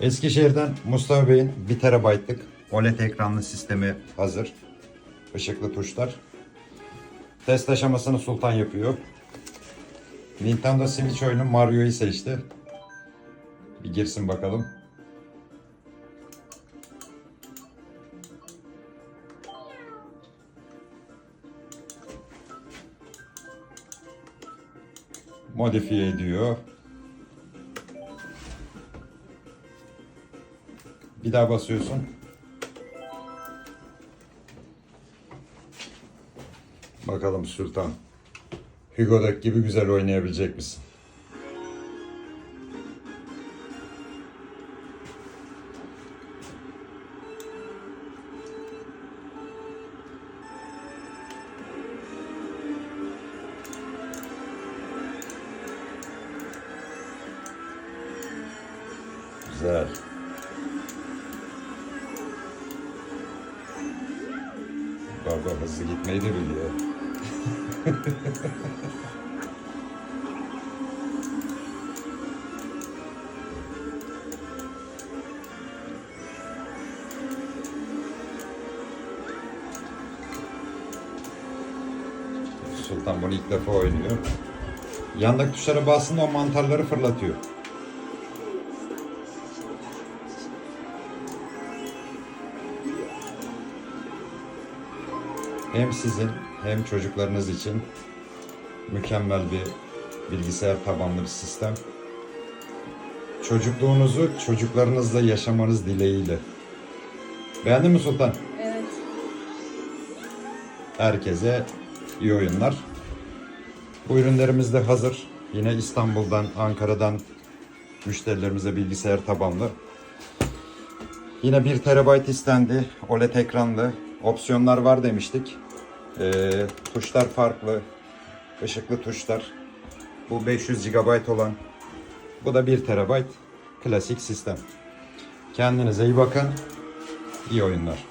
Eskişehir'den Mustafa Bey'in 1 terabaytlık OLED ekranlı sistemi hazır. Işıklı tuşlar. Test aşamasını Sultan yapıyor. Nintendo Switch oyunu Mario'yu seçti. Bir girsin bakalım. Modifiye ediyor. Bir daha basıyorsun. Bakalım Sultan. Hugo'daki gibi güzel oynayabilecek misin? Güzel. Baba hızlı gitmeyi de biliyor. Sultan bunu ilk defa oynuyor. Yandaki tuşlara bastığında o mantarları fırlatıyor. Hem sizin hem çocuklarınız için mükemmel bir bilgisayar tabanlı bir sistem. Çocukluğunuzu çocuklarınızla yaşamanız dileğiyle. Beğendin mi Sultan? Evet. Herkese iyi oyunlar. Bu ürünlerimiz de hazır. Yine İstanbul'dan, Ankara'dan müşterilerimize bilgisayar tabanlı. Yine 1 TB istendi. OLED ekranlı. Opsiyonlar var demiştik. Ee, tuşlar farklı. Işıklı tuşlar. Bu 500 GB olan. Bu da 1 TB. Klasik sistem. Kendinize iyi bakın. İyi oyunlar.